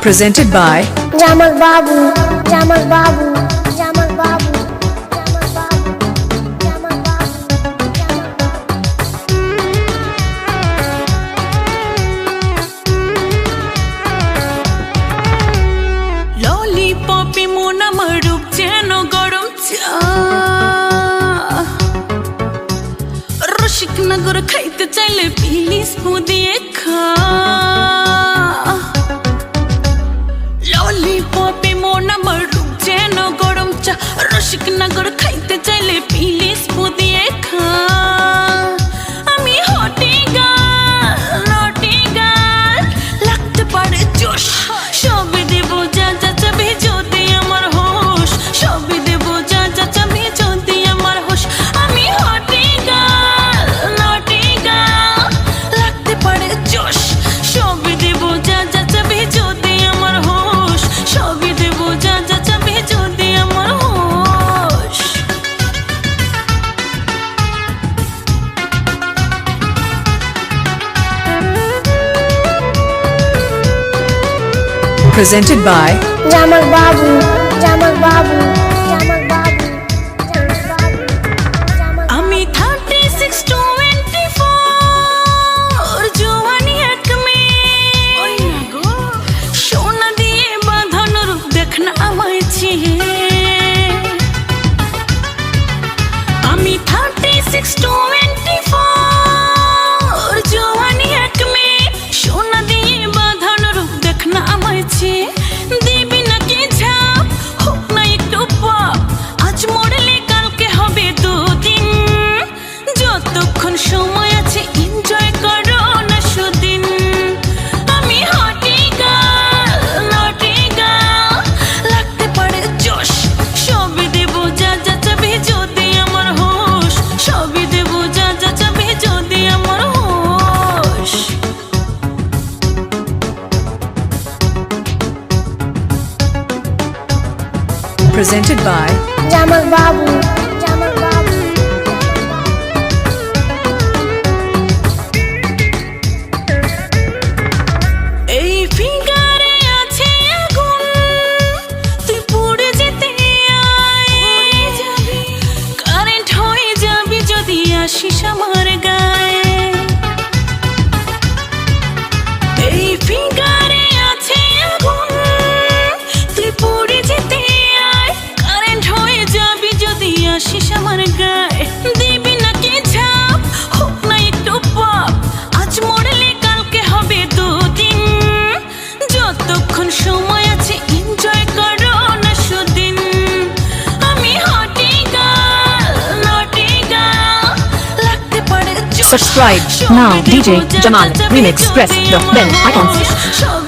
Presented by Jamal Babu. Jamal Babu. Jamal Babu. ললিপপে মন আমার রূপ যেন গরম চা রসিক নগর খাইতে চাইলে প্লিজ দিয়ে খা presented by Babu. Babu. presented by Jamal Babu. Subscribe now. DJ Jamal Remix Press the bell icon